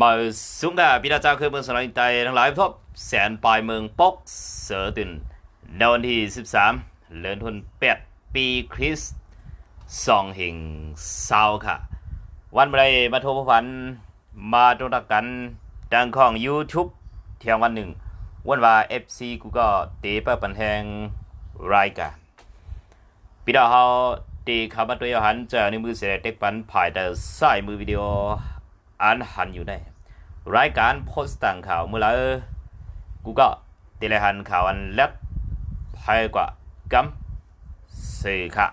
มาสุงกาพี่น้าเจ้าคือเมืองสลายใจทั้งหลายพบแสนปลายเมืองปกเสือตื่นในวันที่ 13เดือนธันวาคมปีคริสต์สองแห่งเศร้าค่ะ วันอะไรมาโทรพันมาตรงตักกันดังของ YouTube เที่ยงวันหนึ่ง วันว่า FC กูก็เตะเปิดปันแหงรายกาพี่น้าเฮาตีคำว่าตัวยหันจอในมือเสียเด็กปันผายแต่สายมือวิดีโออ่านหันอยู่ใน รายการโพสต์ต่างข่าวเมื่อไหร่กูก็ตีเลหันข่าวอันเล็บภายกว่ากำสื่อค่ะ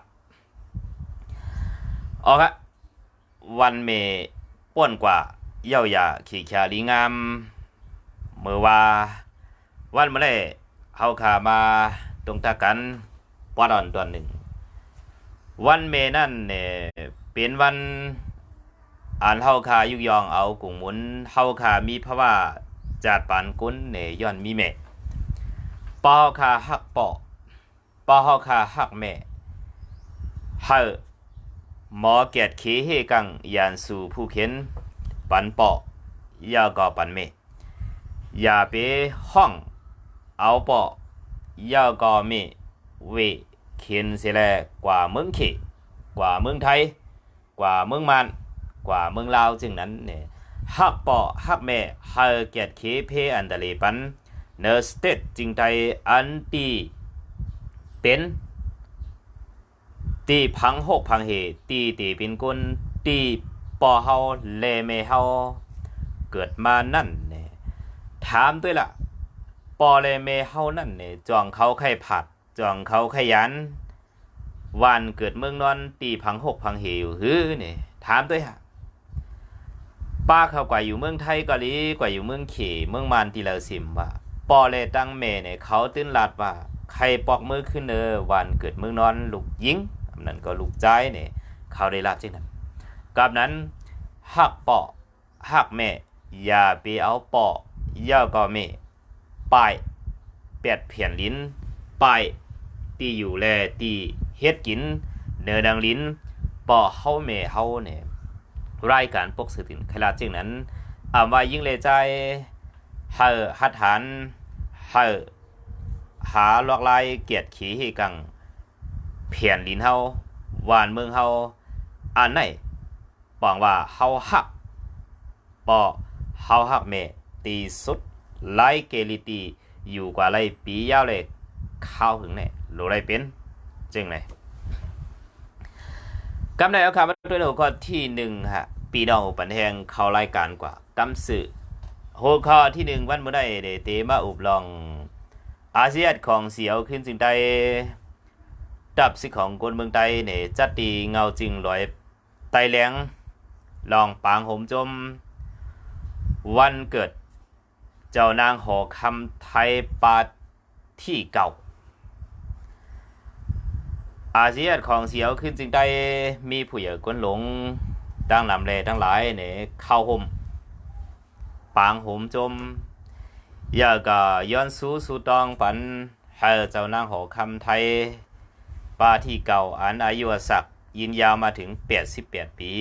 ออกควันเมป่วนกว่าเย่ายาขี่ขาลีงามเมื่อว่าวันเมื่อไรเฮาขามาตรงตากันปอดอนตัวหนึ่ง วันเมนั่นเนี่ยเป็นวัน อ่านเฮาคายุกยองเอากุ่งหมุนเฮาคามีภาวะจาดปานกุนเนย้อนมีแม่ปอเฮาคาฮักปอปอเฮาคาฮักแม่เฮาหมอเกียรติเคเฮกังยานสู่ผู้เข็นปันปอยาก็ปันแม่อย่าไปห้องเอาปอยาก็แม่เวเข็นเสียแลกว่าเมืองเขกว่าเมืองไทย กว่าเมืองมัน กว่าเมืองลาวจึงนั้นเนี่ยฮักปอฮักแม่เฮาเกียรติเคเพอันตะเลปันเนอสเตตจึงไทยอันตีเป็นตีพังหกพังเหตีตีเป็นกุนตีปอเฮาเลเมเฮาเกิดมานั่นเนี่ยถามด้วยล่ะปอเลเมเฮานั่นเนี่ยจองเขาไข่ผัดจองเขาขยันวันเกิดเมืองนอนตีพังหกพังเหอยู่ฮือเนี่ยถามด้วยฮะ ป้าเขากว่าอยู่เมืองไทยกว่าลีกว่าอยู่เมืองเขเมืองมานทีเละสิมว่าปอเลตั้งเมเนี่ยเขาตื้นลาดว่าใครปอกมือขึ้นเนอวันเกิดเมืองนอนลูกยิงอันนั้นก็ลูกใจเนี่ยเขาได้ลาดจริงนั้นกับนั้นหักปอหักแม่อย่าไปเอาปอย่าก็แม่ปายเปียดเพียนลิ้นปายตีอยู่แลตีเฮ็ดกินเนื้อดังลิ้นปอเฮาแม่เฮาเนี่ย รายการปกสื่อถึงขลาดจึงนั้นอ่าว่ายิ่งเลใจเฮาหัดฐานเฮาหาลอกลายเกียรติขีให้กังเพียนลินเฮาหวานเมืองเฮาอันไหนปองว่าเฮาฮักปอเฮาฮักเมตีสุดไลเกลิตีอยู่กว่าไรปียาวเลยข้าวถึงเนี่ยรู้ไรเป็นจึงเลย กำในเอาคำมาด้วยหัวข้อที่หนึ่งฮะปีน้องอุปันแหงเขารายการกว่ากำสื่อหัวข้อที่หนึ่งวันเมื่อได้เดเตมาอุบลองอาเซียนของเสียวขึ้นจึงได้ดับสิของคนเมืองไต้เนี่ยจัดตีเงาจริงลอยไตแหลงลองปางหมจม วันเกิด เจ้านางหอคำไทยปาที่เก่า อาเซียนของเสียวขึ้นจึงได้มีผู้ใหญ่กวนหลงดังนำเลทั้งหลายเนี่ยเข้าห่มปางห่มจมยาก็ย้อนสู้สู้ตองปันให้เจ้านางหอคำไทยป้าที่เก่าอันอายุศักยินยาวมาถึง88ปี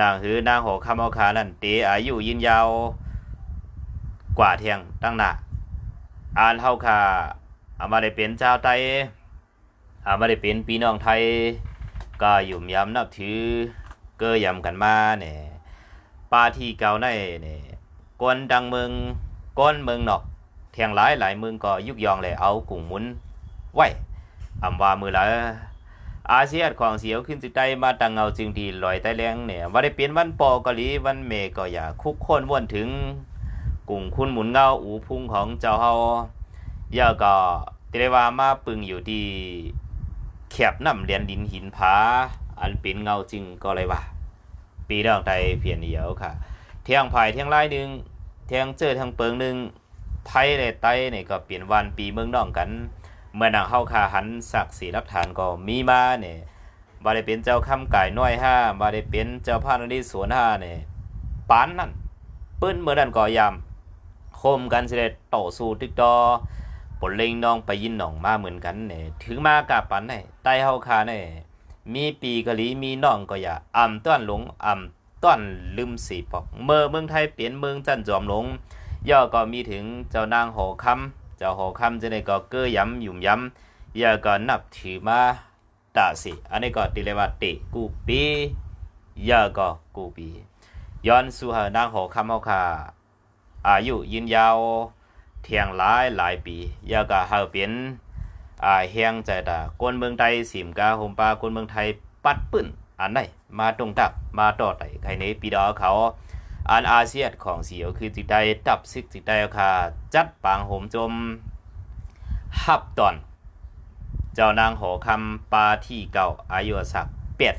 นางหือนางหอคำเอาคานั่นเตอายุยินยาวกว่าเทียงตั้งหน้าอ่านเฮาคาเอามาได้เป็นเจ้าไต อาไม่ได้เป็นพี่น้องไทย ก็ยู่มยำนับถือ เกยยำกันมาเนี่ยป้าที่เก่าในเนี่ยกวนดังเมืองก้นเมืองนอกเทียงหลายหลายเมืองก็ยุกยองเลยเอากุ่งหมุนไว้อำว่ามือละอาเซียนของเสียวขึ้นสิได้มาตังเงาจึงดีลอยใต้แรงเนี่ยว่าได้เปลี่ยนวันปอกะลีวันเมก็อย่าคุกคนวนถึงกุ่งคุณหมุนเงาอูพุงของเจ้าเฮาอย่าก็ติได้ว่ามาปึงอยู่ที่ แคบน้ำเรียนดินหินผาอันเป็นเงาจริงก็เลยว่า ปีดองไทยเพียนเดียวค่ะ เที่ยงภายเที่ยงไล่หนึ่งเที่ยงเจอทางเปิงหนึ่งไทยและไต้เนี่ยก็เปลี่ยนวันปีเมืองน้องกัน เมื่อนางเฮาคาหันศักดิ์ศรีรับฐานก็มีมาเนี่ยบ่ได้เป็นเจ้าคำกายน้อยห้าบ่ได้เป็นเจ้าพานรีสวนห้าเนี่ยปานนั่นปื้นเมื่อนั้นก็ยามคมกันเสด็จต่อสู้ติดต่อ ปนเล็งน้องไปยินน้องมาเหมือนกันเนี่ยถึงมากับปันเนี่ยใต้เฮาคาเนี่ยมีปีกะลีมีน้องก็อย่าอ่ำต้อนหลงอ่ำต้อนลืมสีปอกเมื่อเมืองไทยเปลี่ยนเมืองจันจอมหลง ย่อก็มีถึงเจ้านางหอคำเจ้าหอคำจะได้ก็เก้อย้ำหยุ่มย้ำย่อก็นับถือมาตาสิ อันนี้ก็ติเรว่าเตกูปีย่อก็กูปีย้อนสู่หานางหอคำเฮาค่ะอายุยืนยาว เทียงหลายหลายปีย่อก็เฮาเป็นอ่าเฮียงใจตาคนเมืองไทยสิมกาโฮมปาคนเมืองไทยปัดปื้นอันไหนมาตรงตักมาต่อไตใครในปีดอเขาอันอาเซียนของเสียวคือจิตใจดับซึกจิตใจค่ะจัดปางโหมจมฮับตอน เจ้านางหอคำปาที่เก่าอายุสัก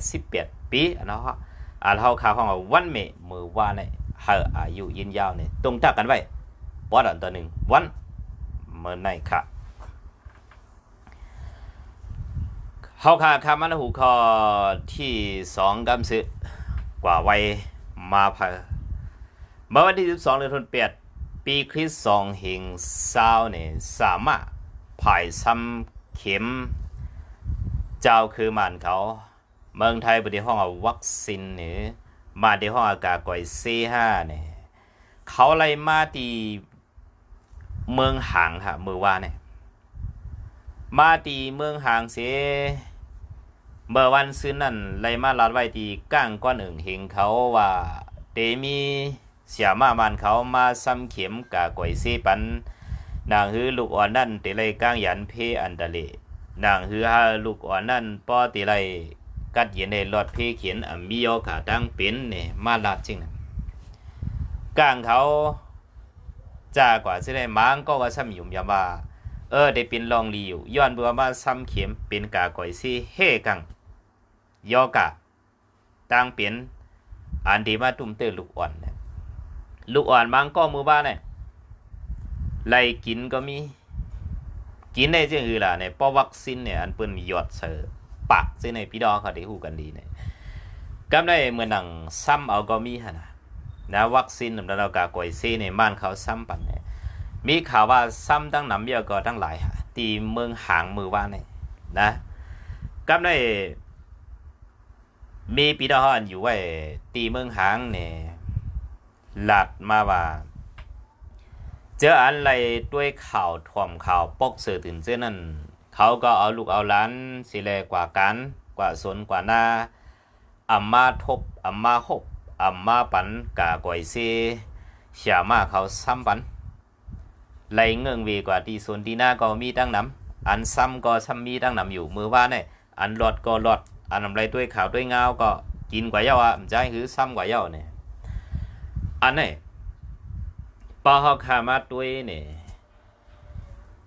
88ปีอันเนาะอันเฮาข่าวของว่าวันเมมือว่าเนี่ยเฮาอายุยืนยาวเนี่ยตรงตักกันไว้ บ่ดันตัวหนึ่งวันเมื่อไหนค่ะเฮาค่ะคำมันหูคอที่สองกำซึกว่าไว้มาพาเมื่อวันที่ 12เดือนธันวาคมปีคริสต์สองเฮงซาวเนี่ยสามารถผ่ายซ้ำเข็ม เจ้าคือมันเขา เมืองไทยบริห้องเอาวัคซีนเนี่ยมาในห้องอากาศก่อยเซห้าเนี่ยเขาไล่มาตี เมืองหางค่ะมือว่าเนี่ยมาตีเมืองหางเสเมื่อวันซื้อนั่นไลมาลัดไว้ตีก้างก้อนหนึ่งเห็นเขาว่าเตมีเสียมามันเขามาซ้ำเข็มกะก่อยซีปัน นางฮือลูกอ่อนนั่นติเลยก้างยันเพอันตะเลนางฮือฮาลูกอ่อนนั่นป้อติเลยกัดเย็นในรถเพเขียนอ่มีโยขาตั้งเป็นเนี่ยมาลาดจริงนะก้างเขา จากว่าสิได้มังก็ว่าซ้ำยุ่มยาว่าเออได้เป็นลองลีอยู่ย้อนเบื่อมาซ้ำเข็มเป็นกาก่อยซีเฮกังยอกะตั้งเป็นอันดีมาตุ้มเตอลูกอ่อนเนี่ยลูกอ่อนบางก็มือบ้านเนี่ยไล่กินก็มี กินได้จังอือล่ะเนี่ยป้อวัคซีนเนี่ยอันเปิ้นหยอดเสือปากซิในพี่ดอเขาได้ฮู้กันดีเนี่ยกำได้เหมือนหนังซ้ำเอาก็มีหั่นน่ะ นะวัคซีนนำเรากากวยซีในบ้านเขาซ้ำปันเนี่ยมีข่าวว่าซ้ำตั้งหนำเยอะก็ตั้งหลายตีเมืองหางมือว่าเนี่ยนะกำได้มีปีดออันอยู่ไว้ตีเมืองหางเนี่ยหลัดมาว่าเจออันไรด้วยข่าวถ่วมข่าวปกเสือตื่นเจ้านั่นเขาก็เอาลูกเอาล้านสิแลกว่ากันกว่าสนกว่าหน้าอัมมาทบอัมมาหบ อัมมาปันกาก่อยเซเสียมาเขาซ้ำปันไหลเงื่องวีกว่าที่สนที่หน้าก็มีตั้งน้ำอันซ้ำก็ซ้ำมีตั้งน้ำอยู่มือว่าเนี่ยอันหลอดก็หลอดอันอะไรด้วยข่าวด้วยเงาก็กินกว่าเย้าอะมันจะคือซ้ำกว่าเย้าเนี่ยอันนี้ปอเขาขามาด้วยเนี่ย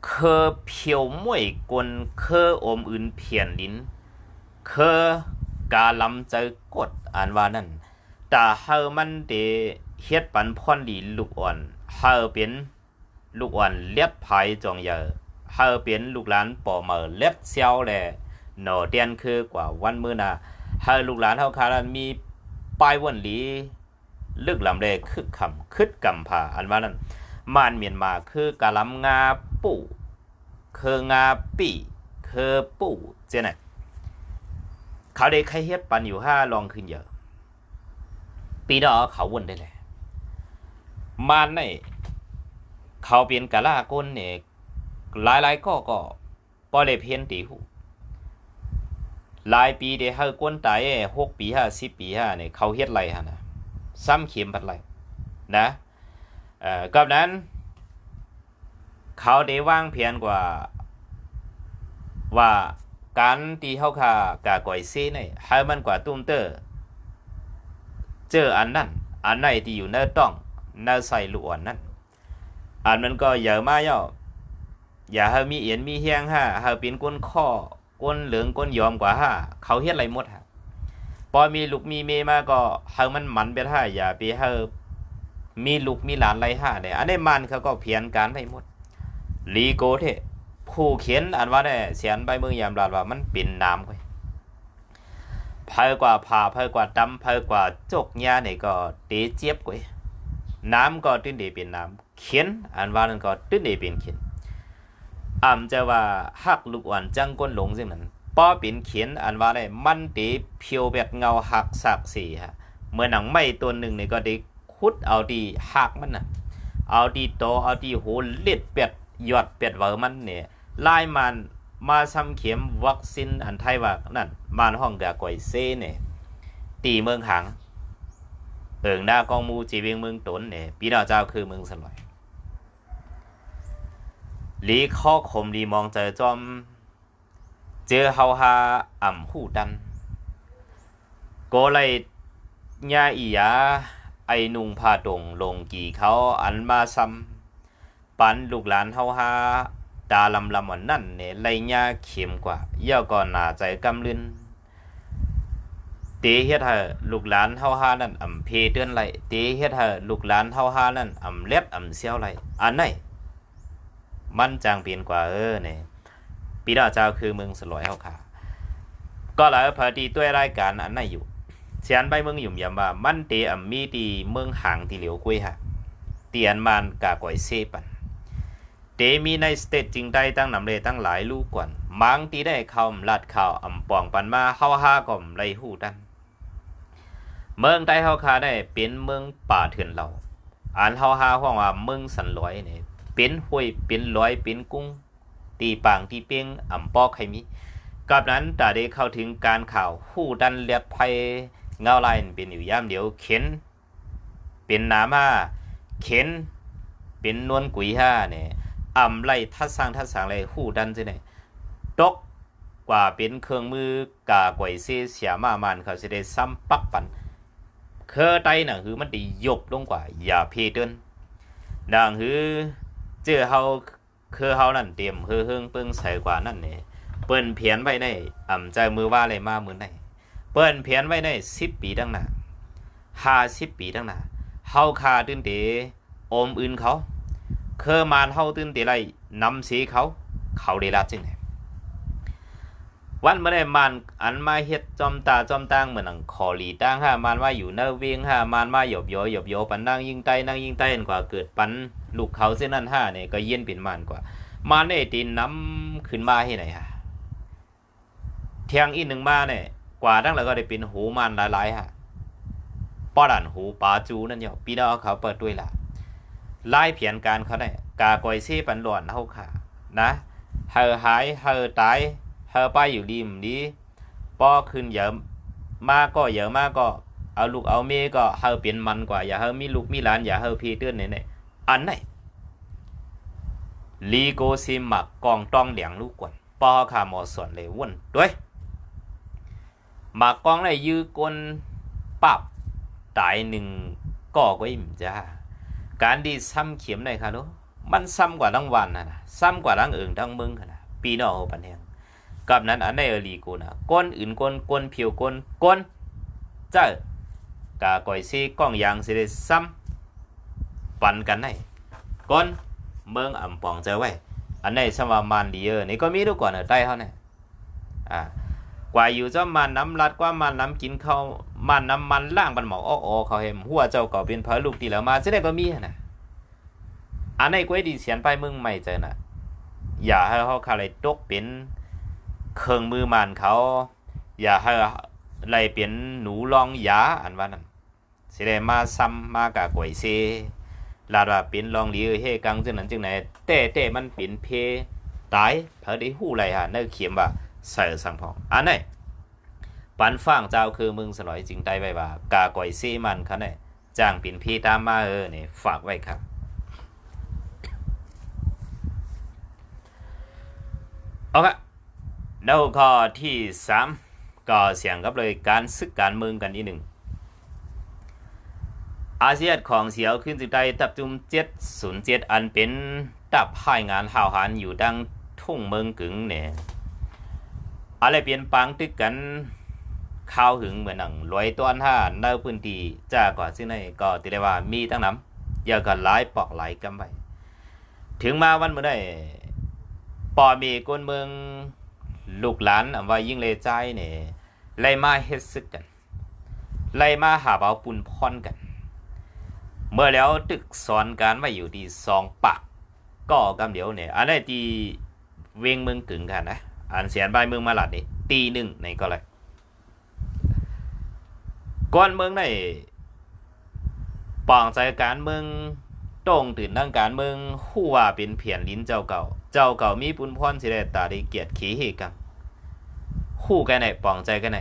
เคอเพียวมวยกวนเคออมอื่นเพียนลิ้นเคอกาลำเจกดอ่านว่านั่น แต่เฮามันเดเฮ็ดปันพ่อนดีลูกอ่อนเฮาเป็นลูกอ่อนเลียดภายจองเยอเฮาเป็นลูกหลานป่อเมอเล็ดเซียวแลหนอเตียนคือกว่าวันมื้อนาเฮาลูกหลานเฮาคารันมีป้ายวันหลีลึกลำเลคึกคำคึดกำผาอันว่านั้นมานเมียนมาคือกะลำงาปู่คืองาปีคือปู่เจน่ะเขาได้ใครเฮ็ดปันอยู่ห้าลองขึ้นเยอะ ปีดอเขาวนได้เลยมานในเขาเป็นกะลาก้นเนี่ยหลายหลายๆก็ก็ปอเลยเพียนตีหูหลายปีเดเฮาก้นตายหกปีห้าสิบปีห้าเนี่ยเขาเฮ็ดไรฮะนะซ้ำเข็มปัดไรนะเอ่อกับนั้น เขาได้ว่างเพียนกว่า ว่าการตีเฮาคากาก่อยซีนี่ยให้มันกว่าตุ้มเตอร์ เจออันนั้นอันไหนที่อยู่ในต้องในใส่ลูกอ่อนนั้นอันมันก็อย่ามาย่ออย่าให้มีเอียนมีเฮียงฮะให้เป็นก้นข้อก้นเหลืองก้นยอมกว่าฮะเขาเฮ็ดอะไรหมดฮะพอมีลูกมีเมมาก็เฮามันหมันไปท่าอย่าไปเฮามีลูกมีหลานไรห่าเนี่ยอันนี้มันเขาก็เพียนการได้หมดลีโกเทผู้เขียนอันว่าเนี่ยเสียนใบมือยามลาดว่ามันเป็นน้ำไว้ เพอกว่าผ่าเพอกว่าดำเพอกว่าจกยาเนี่ยก็เตเจี๊ยบกว่าน้ำก็ตื้นเดเป็นน้ำเขียนอันว่านั้นก็ตื้นเดเป็นเขียนอ่ำจะว่าหักลูกอ่อนจังก้นหลงซึ่งนั้นป้อเป็นเขียนอันว่าได้มันเตีเพียวแบบเงาหักสักสีฮะเมื่อหนังไม้ตัวหนึ่งเนี่ยก็ได้คุดเอาดีหักมันนะเอาดีโตเอาดีโหเล็ดเป็ดยอดเป็ดเวอร์มันเนี่ยไล่มัน มาซ้ำเข็มวัคซีนอันไทยว่านั่นมานห้องกะก่อยเซเนี่ยตีเมืองหางเอิงหน้ากองมูจีเวียงเมืองตนเนี่ยปีดาวเจ้าคือเมืองสลอยลีข้อคมลีมองเจอจอม เจอเฮาฮาอ่ำหูดันก็เลยญาอียาไอนุ่งพาดงลงกี่เขาอันมาซ้ำปันลูกหลานเฮาฮา ตาลำลำวันนั่นเนี่ยเลยาเข็มกว่าเย่าก่อนหนาใจกำลืนเตเฮ็ดให้ลูกหลานเฮาฮานั่นอ่ำเพเตือนไหลเตเฮ็ดให้ลูกหลานเฮาฮานั่นอ่ำเล็ดอ่ำเสียวไหลอันไหนมันจางเปลี่ยนกว่าเออเนี่ยปีดาเจ้าคือเมืองสลวยเฮาค่ะก็แล้วพอดีด้วยรายการอันไหนอยู่เชียนไปเมืองหยุ่มยำว่ามันเตอ่ำมีตีเมืองห่างที่เหลียวกุยฮะเตียนมันกากอยเซปัน เตมีในสเตทจริงได้ตั้งนำเลตั้งหลายลูกกวนมังตีได้เข้าลัดข่าวอ่ำปองปันมาเฮาฮาก่อมไรหูดันเมืองใต้เฮาคาได้เป็นเมืองป่าเถื่อนเราอันเฮาฮาห้องว่าเมืองสันลอยเนี่ยเป็นห้วยเป็นลอยเป็นกุ้ง ตีปางตีเปียงอ่ำปอกใครมีกับนั้นตาได้เข้าถึงการข่าวหู้ดันเลียดภัยเงาลายเป็นอยู่ย่ามเดียวเข็น เป็นน้ำมาเข็น เป็นนวลกุยห้าเนี่ย อ่ำไล่ทัดสร้างทัดสร้างไรหู้ดันสิเนี่ยตกกว่าเป็นเครื่องมือกากวยเสียเสียมามันเขาสิได้ซ้ำปักปันเคอไตน่ะคือมันไดียบลงกว่า อย่าเพเดินดังคือเจอเฮาเคือเฮานั่นเตรียมเฮือเฮิงเปิงใส่กว่านั่นเนี่ยเปิ้นเพียนไว้ในอ่ำใจมือว่าอะไรมามือในเปิ้นเพียนไว้ในสิบปีดังหน้าห้าสิบปีดังหน้าเฮาคาตื่นเตอมอื่นเขา เคอมานเฮาตื่นเตไรนำสีเขา เขาได้รับจึงไหนวันเมื่อได้มันอันมาเฮ็ดจอมตาจอมตั้งเหมือนนังคอลีตั้งห้ามันว่าอยู่เนอเวียงห้ามันมาหยบโยหยบโยปันนั่งยิงใต้นั่งยิงใต้กว่าเกิดปันลูกเขาเส้นนั้นห้าเนี่ยก็เย็นเป็นมันกว่า มาในตีนน้ำขึ้นมาให้ไหนฮะเทียงอีกหนึ่งมาเนี่ยกว่าตั้งแล้วก็ได้เป็นหูมันหลายๆฮะป้อดันหูปาจูนั่นยอปีดาวเขาเปิดด้วยล่ะ ไล่เพียนการเขาเนี่ยกากอยซี่ปันหลวนเฮาค่ะนะเฮอหายเฮอตายเฮอไปอยู่ริมนี้ป้อขึ้นเยอะมากก็เยอะมากก็เอาลูกเอาเมก็เฮอเปลี่ยนมันกว่าอย่าเฮอมีลูกมีหลานอย่าเฮอพีเตื้อนเนี่ยอันไหนลีโกซิมักกองต้องเหลียงลูกกวนปอขาหมอส่วนเลยวุ่นด้วยหมากกองเลยยื้อกลปับตายหนึ่งก็ก็อิ่มจ้า การดีซ้ำเข็มในค่ะลูกมันซ้ำกว่าทั้งวันนะนะซ้ำกว่าทั้งอื่นทั้งเมืองค่ะนะปีนอกปันแหงกับนั้นอันในเอลีกูนะก้นอื่นก้นก้นเพียวก้นก้นเจ้ากาก่อยซีก้องยางสิได้ซ้ำปันกันได้ก้นเมืองอ่ำปองเจอไว้ อันในสมามันดีเออนี่ก็มีทุกก่อนเออใต้เขาเนี่ยอ่า ว่าอยู่เจ้ามันน้ำรัดกว่ามันน้ำกินเขามันน้ำมันล่างบันหมอกออกอเขาเห็นหัวเจ้าก็เป็นพระลูกตีแล้วมาจะได้ก็มีนะอันในกวยดีเสียนไปมึงไม่เจอนะอย่าให้เขาคาเลยตกเป็นเครื่องมือมันเขา อย่าให้ไรเป็นหนูลองยาอันว่านั้นสิได้มาซ้ำมากะกวยเซลาดว่าเป็นลองลีเฮกังจึงนั้นจึงไหนแต่แต่มันเป็นเพตายเพอได้หู้ไรฮะเนอเขียมว่า ใส่สังพองอันไหนปันฟังเจ้าคือมึงสลอยจริงได้ไว้ว่ากาก่อยซีมันเขาเนี่ยจ้างปิ่นพี่ตามมาเออเนี่ยฝากไว้ครับเอาละแล้วข้อที่สามก็เสียงกับเลยการซึกการเมืองกันอีกหนึ่งอาเซียนของเสียวขึ้นจุดใดตับจุมเจ็ดศูนย์เจ็ดอันเป็นตับพ่ายงานห่าวหานอยู่ดังทุ่งเมืองกึ่งเนี่ย อะไรเปลี่ยนปังตึกกันข้าวหึงเหมือนหนังรวยตัวห้าในพื้นที่จ้ากว่าซึ่งในก็ติได้ว่ามีตั้งน้ำอย่ากันหลายปอกหลายกำไปถึงมาวันเมื่อได้ปอมีก้นเมืองลูกหลานอำว่ายิ่งเลใจเนี่ยไล่มาเฮ็ดซึกกัน ไล่มาหาเอาปุ่นพรกัน เมื่อแล้วตึกสอนการไว้อยู่ที่สองปากก็กำเดียวเนี่ยอันนี้ที่เวียงเมืองกึ่งกันนะ อันเสียนใบเมืองมาลัดนี่ตีหนึ่งในก็เลยก้อนเมืองในปองใจการเมืองตรงตื่นทางการเมืองฮู้ว่าเป็นเพียนลิ้นเจ้าเก่า เจ้าเก่ามีปุญพรสิได้ตาด้เกียรติขี้เฮกังฮู้กันไหนปองใจกันไหน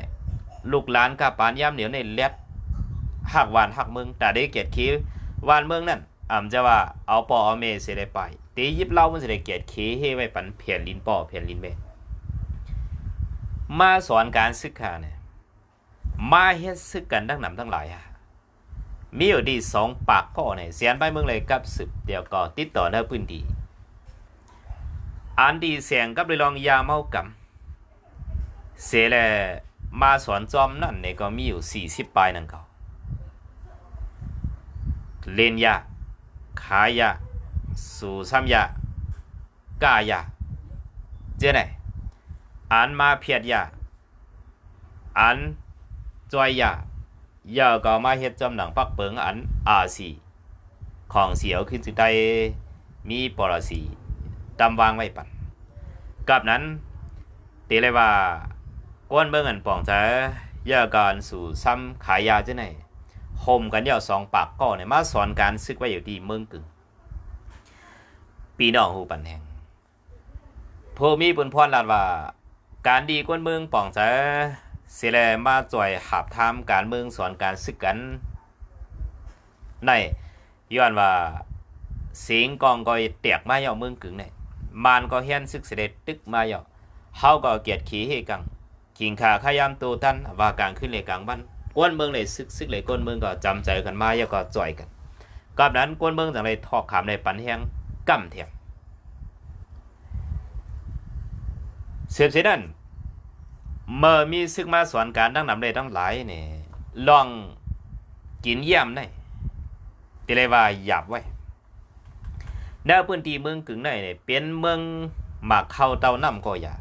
ลูกหลานกับปานย่ำเหนียวในเล็ดหักหวานหักเมืองแต่ได้เกียรติขี้หวานเมืองนั่นอ่ำจะว่าเอาปอเอาเมสิได้ไปตียิบเล่ามันสิได้เกียรติขี้เฮไว้ปันเพียนลิ้นปอเพียนลิ้นเม มาสอนการศึกษาเนี่ยมาเฮ็ดซึกกันทั้งนำทั้งหลายอะมีอยู่ดีสองปากพ่อเนี่ยเสียนไปเมืองเลยกับสืบเดี๋ยวก็ติดต่อในพื้นที่อันดีเสียงกับเลยลองยาเมากำเสียแลมาสอนจอมนั่นเนี่ยก็มีอยู่สี่สิบปลายนั่นเขาเล่นยาขายยาสู่ซ้ำยากายาเจ้ไหน อันมาเพียดยาอันจอยยาอย่าก็มาเฮ็ดจำหนังปักเปิงอันอาสีของเสียวขึ้นสิได้มีปรสีตำวางไว้ปันกับนั้นตีเลยว่าก้นเบิ่งอันป่องจะอย่าการสู่ซ้ำขายยาจังไหนห่มกันเดี่ยวสองปากก็เนี่ยมาสอนการซึกไว้อยู่ที่เมืองกึ่งปีน้องหูปันแห่งผู้มีบุญพรลาดว่า การดีก้นเมืองป่องจะเสิแลมาจ่อยหับทาการเมืองสอนการศึกกัน ในย้อนว่าเสียงกองก็เตียกมาเย่อเมืองกึ่งเนี่ยมานก็เฮียนซึกเสด็จตึกมาเย่อเฮาก็เกียรติขี้เฮกังกิงขาขยามตูตันว่ากลางขึ้นเลยกลางบ้านกวนเมืองเลยซึกซึกเลยกวนเมืองก็จำใจกันมาเย่อก็จ่อยกันกับนั้นกวนเมืองจังเลยทอกขามในปันแหงกำเทียม เสียบเสียนั่นเมื่อมีซึกมาสอนการทั้งนำเลยทั้งหลายนี่ลองกินเยี่ยมได้ติเลยว่าหยาบไว้แนวพื้นที่เมืองกึ่งในเนี่ยเป็นเมืองหมากเข้าเตาน้ำก็อยาก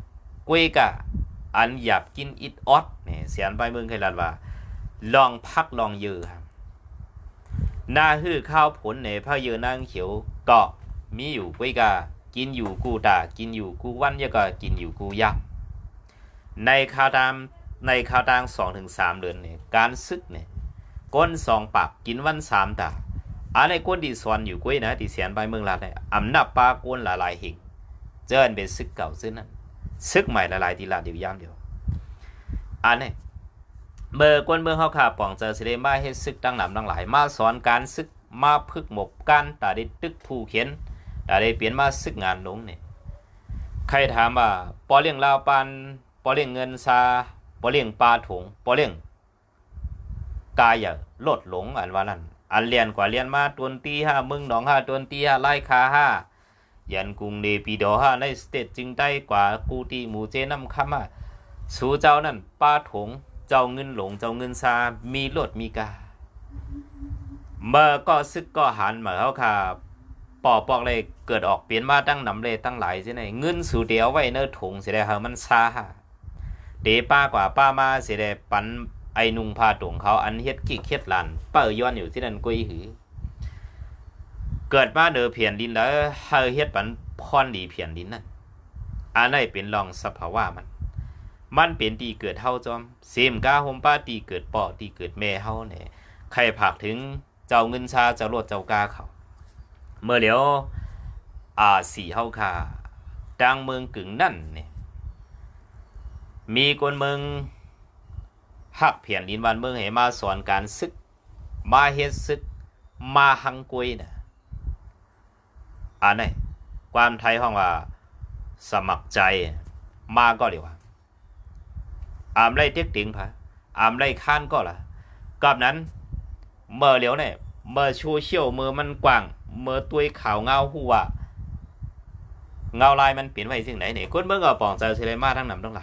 กุยกะ อันหยาบกินอิดออดเนี่ยเสียนไปเมืองไคลัดว่า ลองพักลองยือครับหน้าฮื้อข้าวผลในพระเยอนางเขียวก็มีอยู่กุยกะ กินอยู่กูตากินอยู่กูวันยะก็กินอยู่กูยักในข่าวตามในข่าวตางสองถึงสามเดือนเนี่ยการซึกเนี่ยก้นสองปากกินวันสามตาอันในก้นดีสอนอยู่กุ้ยนะที่เสียนไปเมืองลาดเนี่ยอำนาจปาก้นหลายๆหิงเจินเป็นซึกเก่าซึ่งนั้นซึกใหม่หลายๆทีลาเดียวยามเดียวอันนี้เมื่อก้นเมืองเขาขาป่องเจอสิเดมาเฮ็ดซึกตั้งหนำตั้งหลายมาสอนการซึกมาพึกหมบกันตาได้ตึกผู้เขียน ตาได้เปลี่ยนมาซึกงานลงเนี่ยใครถามว่าปอเลี้ยงลาวปานปอเลี้ยงเงินซาปอเลี้ยงปลาถงปอเลี้ยงกายอย่าลดหลงอันว่านั้นอันเรียนกว่าเรียนมาตวนตีห้ามึงหนองห้าตวนตีห้าไล่คาห้ายันกรุงเดปีดอห้าในสเตทจึงได้กว่ากูตีหมูเจน้ำคำอะสูเจ้านั่นป้าถงเจ้าเงินหลงเจ้าเงินซามีรถมีกาเมื่อก็ซึกก็หันมาเขาค่ะ ปอปอกเลยเกิดออกเปลี่ยนมาตั้งนำเลยตั้งหลายสิไหนเงินสู่เดียวไว้เนื้อถุงสิได้เหามันซาฮะเดป้ากว่าป้ามาสิได้ปันไอนุงพาตงเขาอันเฮ็ดขี้เคียดลันเปิย้อนอยู่ที่นั่นกุยหือ เกิดมาเดือเพียนดินแล้วเฮาเฮ็ดปันพรดีเพียนดินนั่นอันไหนเป็นรองสภาวะมัน มันเป็นตีเกิดเฮาจอมเสมกาโฮมป้าตีเกิดปอตีเกิดแม่เฮาเนี่ยใครผักถึงเจ้าเงินชาเจ้ารถเจ้ากาเขา เมื่อเหลียวอาสีเฮาค่ะดังเมืองกึ่งนั่นเนี่ยมีคนเมืองหักเพียนลินวันเมืองให้มาสอนการซึก มาเฮ็ดซึก มาหังกุยนะอันนี้ความไทยห้องว่า สมัครใจมาก็ดีว่าอามไล่เต็กติงพะอามไล่ข้านก็ล่ะกับนั้นเมื่อเหลียวเนี่ยเมื่อชูเชี่ยวมือมันกว้าง เมื่อตุยขาวเงาหัวเงาลายมันเปลี่ยนไปสิ่งไหนเนี่ยคนเมืองก็ป่องใจเซเลมาทั้งนำทั้งไหล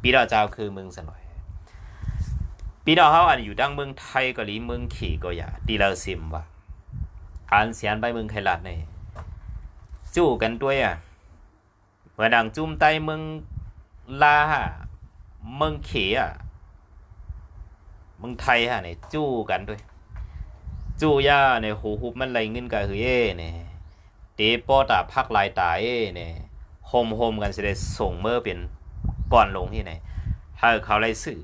ปีดาเจ้าคือเมืองสนอยปีน้อเขาอันอยู่ดังเมืองไทยก็หลีเมืองขี่ก็อย่าดีเลาซิมว่าอันเสียนไปเมืองไทยลัดเนี่ยจู้กันด้วยอะเมื่อดังจุ่มไตเมืองลาฮะเมืองขี่อะเมืองไทยฮะเนี่ยจู้กันด้วย จู้ย่าเนี่ยหูหุบมันไหลเงินกับเฮ้ยเนี่ยเตปอตาพักลายตายเนี่ยโฮมโฮมกันสิได้ส่งเมื่อเป็นก่อนลงที่ไหนถ้าเขาไล่ซื้อ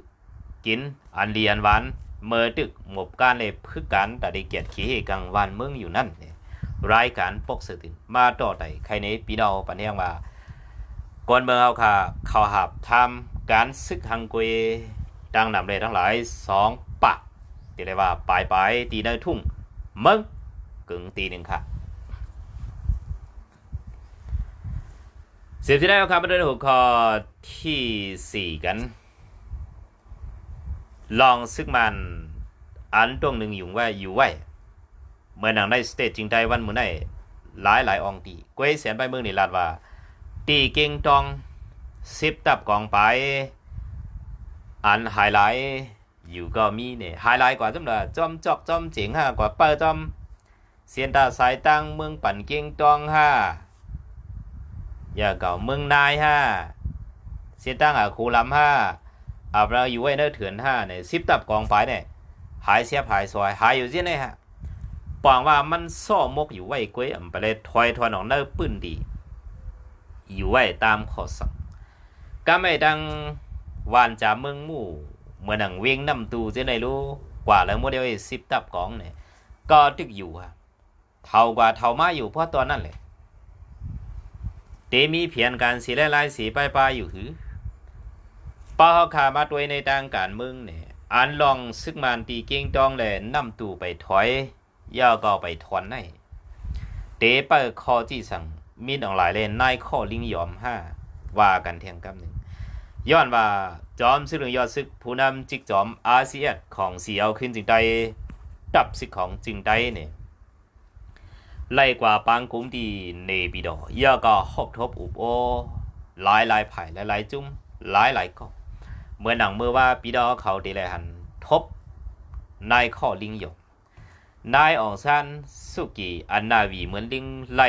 กินอันดีอันหวานเมื่อดึกหมบการเลยพึกการแต่ได้เกียรติขี้กลางวันเมืองอยู่นั่นเนี่ยรายการปกสืตินมาต่อไต่ใครในปีนอปันเทียงว่าก่อนเมืองเอาค่ะเขาหับทำการซึกฮังกวยดังนำเลยทั้งหลายสอง ตีเลยว่าปลายปลายตีในทุ่งเมืองกึ่งตีหนึ่งค่ะเสียบที่ได้ครับมาด้วยหัวข้อที่สี่กัน ลองซึกมันอันตรงหนึ่งอยู่ว่าอยู่ไว้เมื่อหนังได้สเตจจริงใจวันมือได้หลายหลายองตีกวยเสียนไปเมืองนี่ลาดว่า ตีเก่งตองสิบตับกองไป อันไฮไลท์ อยู่ก็มีเนี่ยไฮไลท์กว่าจำละจอมจอกจอมเจ๋งฮะกว่าเปิดจอมเสียนตาสายตั้งเมืองปั่นเก่งตองฮะอย่าเก่าเมืองนายฮะเสียตั้งอะคูลำฮะอาบเราอยู่ไว้เนื้อเถื่อนฮะเนี่ยสิบตับกองไปเนี่ยหายเสียบหายซอยหายอยู่ที่ไหนฮะปองว่ามันซ่อมกอยู่ไว้กล้วยอ่ำไปเลยถอยถอยหนออกเนื้อปื้นดี อยู่ไว้ตามข้อสั่งก็ไม่ดังวานจาเมืองหมู่ เมื่อหนังเวงน้ำตูเจ้าไหนรู้กว่าแล้วโมเดลสิบตับกองเนี่ยก็ตึกอยู่ฮะเท่ากว่าเท่ามาอยู่เพราะตอนนั้นเลยเตมีเพียนการสีและลายสีปลายปลายอยู่หือป้าเขาขามาตัวในทางการเมืองเนี่ยอันลองซึกมันตีเก่งตองแลนำตู่ไปถอยย่าก็ไปถอนในเตเปิดคอที่สั่งมีดองหลายเล่นนายข้อลิงยอมห้าว่ากันเทียงกำหนึ่งย้อนว่า จอมซึกเรืองยอดซึกผู้นำจิกจอมอาเซียนของเสียวขึ้นจึงได้ดับซึกของจึงได้เนี่ยไล่กว่าปางกุ้มดีเนบิดอยาก็หกทบอุบโอหลายหลายไผ่หลายหลายจุ้มหลายหลายก็เมื่อหนังเมื่อว่าปีดอเขาดีเลยหันทบนายข้อลิงหยกนายอองซันสุกีอันนาวีเหมือนลิงไล่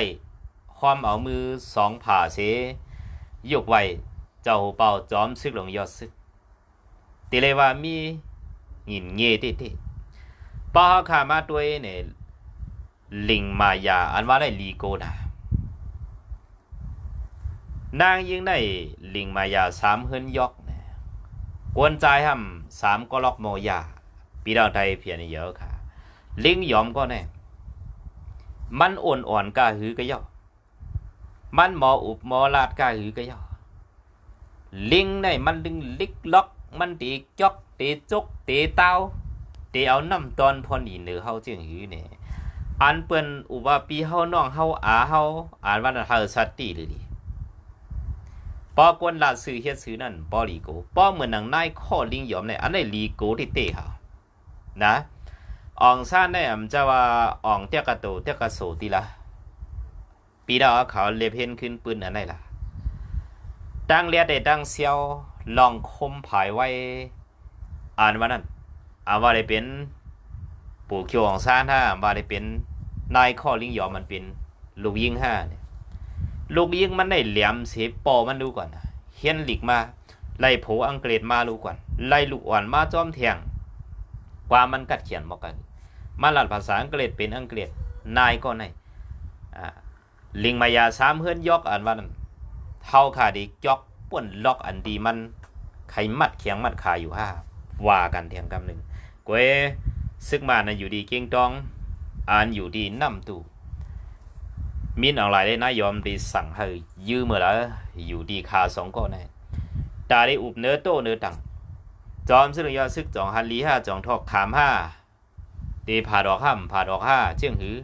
ความเอามือสองผ่าเสยกไว้ เจ้าเป่าจอมซึกหลงยอดซึกตีเลยว่ามีหินเงี้ยติติป้าขามาตัวยเนี่ยลิงมายาอันว่าได้ลีโกดานางยิงได้ลิงมายาสามเฮินยอกเนี่ยกวนใจห้ำสามก็ล็อกโมยาปีดาวไทยเพียนเยอะค่ะ ลิงยอมก็แน่มันอ่อนอ่อนกาหือก็ย่อมันหมออุบหมอลาดกาหือก็ย่อ ลิงได้มันดึงลิกล็อก มันตีจอกตีจกตีเต้าตีเอาน้ำตอนพอนีเหนือเฮาจึงหือเนี่ยอันเปิ้นอุว่าปีเฮาน้องเฮาอาเฮาอ่านว่าเฮาสัตติหรือดิปอกวนลาซื้อเฮ็ดซื้อนั่นปอลีโกปอเหมือนหนังนายข้อลิงยอมในอันได้ลีโกที่เตะเฮานะอองซ่านได้อำจะว่าอองเตียกะโตเตียกะโสติละปีดาเขาเลเพนขึ้นปืนอันไหนล่ะ ตั้งเลียได้ตั้งเซียวลองคมผายไว้ อ่านว่านั่นอ่านว่าได้เป็น ปู่เขียวของซานห้าว่าได้เป็นนายข้อลิงยอมมันเป็นลูกยิงห้าเนี่ยลูกยิงมันได้เหลี่ยมเสียปอมันดูก่อนเฮียนหลีกมา ไล่โผอังกฤษมาดูก่อน ไล่ลูกอ่อนมาจอมเทียงกว่ามันกัดเขียนบอกกัน มาหลัดภาษาอังกฤษเป็นอังกฤษนายก็ในลิงมายาสามเฮือนยอกอันว่านั้น เท่าขาดียอกป่วนล็อกอันดีมันไขมัดเขียงมัดขาอยู่ห้าว่ากันเทียงกำหนึ่งกวยซึกมานะอยู่ดีเก่งตองอ่านอยู่ดีน้ำตู่มินออนไลน์ได้นายอมดีสั่งให้ยืมเมื่อละอยู่ดีคาสองก็แน่ตาได้อุบเนื้อโตเนื้อตังจอมซึ่งยอดซึกจองฮันลีห้าจองทอกขามห้าดีผ่าดอกห้ามผ่าดอกห้าเจียงหือ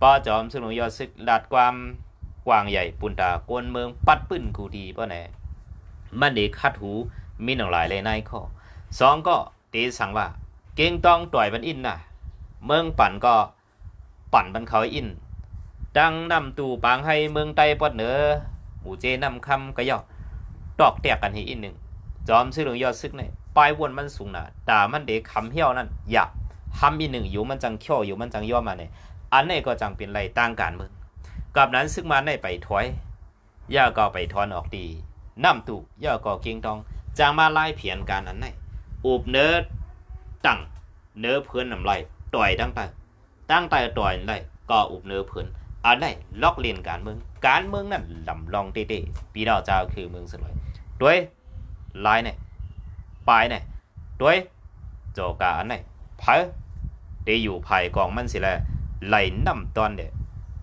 ป้อจอมซึ่งยอดซึกลาดความ กวางใหญ่ปุนตากวนเมืองปัดปื้นกูดีป้อแน่มันเด็กคัดหูมินออนไลน์เลยนายข้อสองก็ตีสั่งว่า เก่งต้องต่อยมันอินนะเมืองปั่นก็ปั่นมันเขาอิน ดังนำตู่ปางให้เมืองไต้ปอดเหนือหมูเจนำคำก็ย่อตอกแตกกันให้อินหนึ่งจอมซื้อหลวงยอดซึกเนี่ยปลายวนมันสูงหนาด่ามันเด็กคำเหี้ยวนั่นหยับทำอีหนึ่งอยู่มันจังเขี้ยวอยู่มันจังย่อมาเนี่ยอันนี้ก็จังเป็นไรต่างการเมือง กับนั้นซึ่งมันได้ไปถอยย่าก็ไปทอนออกดีน้ำตูย่าก็เก่งตองจางมาไล่เพียนการนั้นในอุบเนื้อตั้งเนื้อเพื่อนนำไรต่อยตั้งแต่ตั้งแต่ต่อยไรก็อุบเนื้อเพื่อนอันได้ล็อกเลียนการเมืองการเมืองนั่นลำลองเต้ๆปีดาวเจ้าคือเมืองสลอยด้วยลายเนี่ยปลายเนี่ยด้วยโจกาอันไหนเผาได้อยู่ภายกองมันสิแลไหลน้ำตอนเนี่ย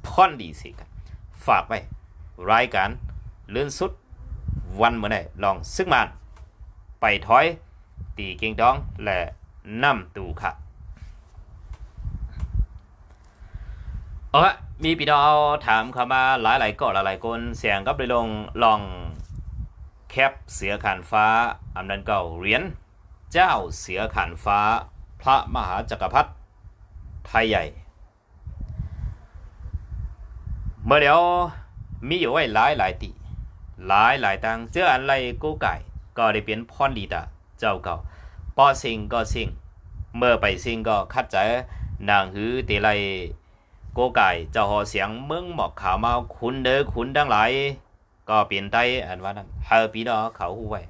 พ่อนดีสิครับฝากไว้รายการเลื่อนสุดวันเมื่อไหร่ลองซึกมันไปถอย ตีเก่งดองและน้ำตูค่ะเออมีพี่น้องถามเข้ามาหลายหลายก็หลายหลายๆคนเสียงก็ไปลงลองแคปเสือขานฟ้าอำนันเก่าเหรียญเจ้าเสือขานฟ้า พระมหาจักรพรรดิไทยใหญ่ เมื่อเดียวมีอยู่ไว้หลายหลายตีหลายหลายตังเจออันไรกูไก่ก็ได้เป็นพรดีตาเจ้าเก่าปอสิงก็สิงเมื่อไปสิงก็คัดใจนางหือตีไรโกไก่เจ้าหอเสียงเมืองหมอกขาวเมาคุณเด้อคุณดังหลายก็เปลี่ยนใจอันว่านั้นเฮอปีดอเขาหูไว้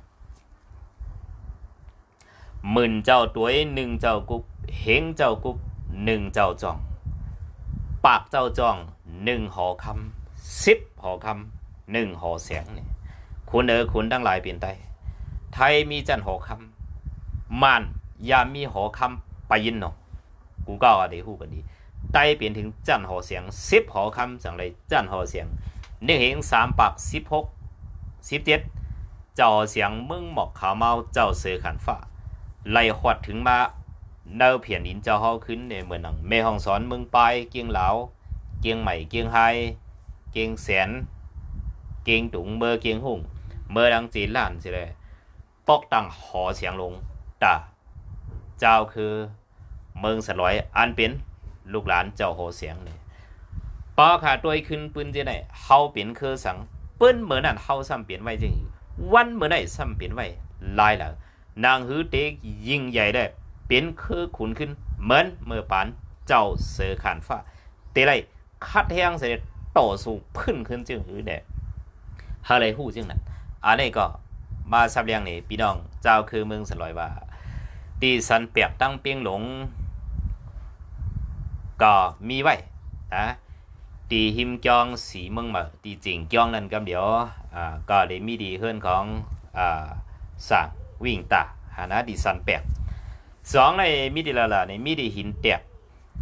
หมื่นเจ้าตัวหนึ่งเจ้ากุกเฮงเจ้ากุกหนึ่งเจ้าจอง ปากเจ้าจอง หนึ่งหอคำสิบหอคำหนึ่งหอเสียงเนี่ยคุณเออคุณทั้งหลายเปลี่ยนใจไทยมีจันหอคำมานยามีหอคำไปยินเนาะกูก็อาได้ฮู้กันดีไต้เปลี่ยนถึงจันหอเสียงสิบหอคำจังไรจันหอเสียงหนึ่งเหงสามปากสิบหกสิบเจ็ดเจ้าเสียงมึงหมอกขาวเมาเจ้าเสือขันฟ้าไล่หอดถึงมาเนาเพียนดินเจ้าเฮาขึ้นในเมืองหนังแม่ห้องสอนมืองปเกียงเหลา เกียงใหม่เกียงไฮเกียงแสน เกียงตุงเมื่อเกียงหุ่งเมื่อดังจีนล้านสิเลยปอกตังหอเสียงลงตาเจ้าคือเมืองสลอยอันเป็นลูกหลานเจ้าโหเสียงเนี่ยปอขาตัวขึ้นปืนที่ไหนเฮาเปลี่ยนคือสังปืนเหมือนนั้นเฮาซ้ำเปลี่ยนไว้จริงวันเหมือนไหนซ้ำเปลี่ยนไว้ลายแล้วนางฮือเต็กยิ่งใหญ่ได้เปลี่ยนคือขุนขึ้นเหมือนเมื่อปานเจ้าเสือขานฟ้าเตะไร คัดแห้งเสร็จต่อสู้พึ่นขึ้นจึงหือเด้ฮาเลยฮู้จึงนั้นอันนี้ก็มาซับเลียงนี่พี่น้องเจ้าคือเมืองสลอยว่าตีสันเปียกตั้งเปียงหลง ก็มีไว้นะตีหิมจองสีเมืองมาตีจิงจองนั่นกำเดี๋ยวอ่าก็ได้มีดีเฮือนของอ่าสั่งวิ่งตาหานะดีสันเปียกสองในมีดีละละในมีดีหินเตียก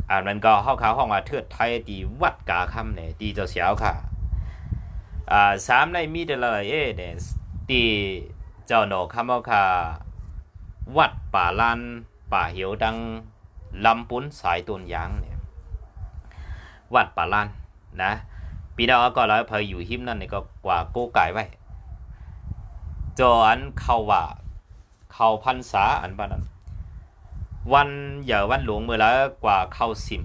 อ่านมันก็เข้าขาวห้องว่าเทือดไทยตีวัดกาคำเนี่ยตีเจ้าเสียวค่ะอ่าสามในมีดีละละเอเนี่ยที่เจ้าหนอคำว่าคาวัดป่าลานป่าเหียวดังลำปุ้นสายต้นยางเนี่ยวัดป่าลานนะปีน้อก็แล้วพออยู่หิมนั่นนี่ก็กว่าโก้ไก่ไว้จออันเข้าว่าเข้าพันษาอันบ้านนั้น วันอย่าวันหลวงเมื่อแล้วกว่าเข้าสิม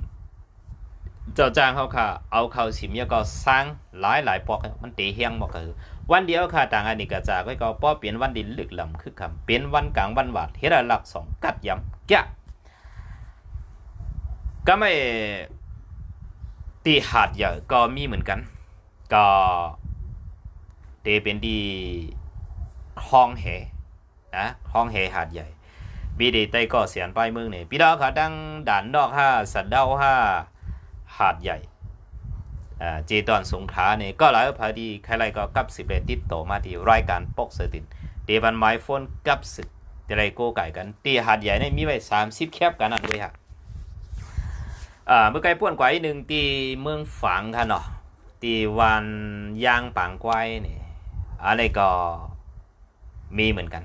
เจ้าจ้างเขาค่ะ เอาเข้าสิมแล้วก็สร้างหลายหลายปอกมันตีเฮียงบอกคือวันเดียวค่ะต่างอันนี้ก็จากไว้ก็ป้อเปลี่ยนวันดินลึกลำคือคำเปลี่ยนวันกลางวันหวาดเฮ็ดหลักสองกัดยำแกะก็ไม่ตีหาดใหญ่ก็มีเหมือนกัน ก็เตเป็นดีคลองแหนะคลองแหหาดใหญ่ บีดีไตก็เสียนป้ายเมืองนี่พี่ดาวค่ะดังด่านนอกห้าสันเดาห้าหาดใหญ่เจตอนสงขาเนี่ยก็หลายพอดีใครไรก็กับสิบเลติดต่อมาที่รายการปกเสตินเดบันไมโฟนกับสิบจะไรโก้ไก่กันตีหาดใหญ่เนี่ยมีไว้สามสิบแคบกันนั่นด้วยครับอ่าเมื่อไกลป่วนกว่าอีกหนึ่งตีเมืองฝางค่ะเนาะตีวันยางปางกวายเนี่ยอะไรก็มีเหมือนกัน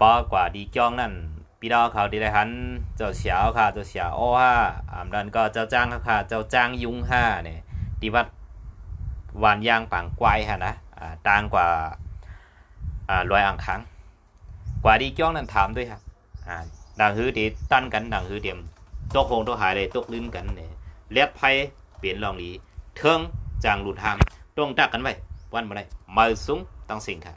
ปอกว่าดีจ้องนั่นพี่ดาวเขาดีเลยหันเจ้าเสียวค่ะเจ้าเสียวโอ้ห้าอ่าดันก็เจ้าจ้างค่ะเจ้าจ้างยุงห้าเนี่ยดีวัดวานยางปางกวายฮะนะอ่าต่างกว่าอ่าลอยอ่างค้างกว่าดีจ้องนั่นถามด้วยครับอ่าดังฮือดีตั้นกันดังฮือเดียมตกโหงตกหายเลยตกลิ้นกันเนี่ยเลียบไพ่เปลี่ยนลองดีเทิงจางหลุดหามตรงตักกันไว้วันมาได้มาสูงตั้งสิ่งค่ะ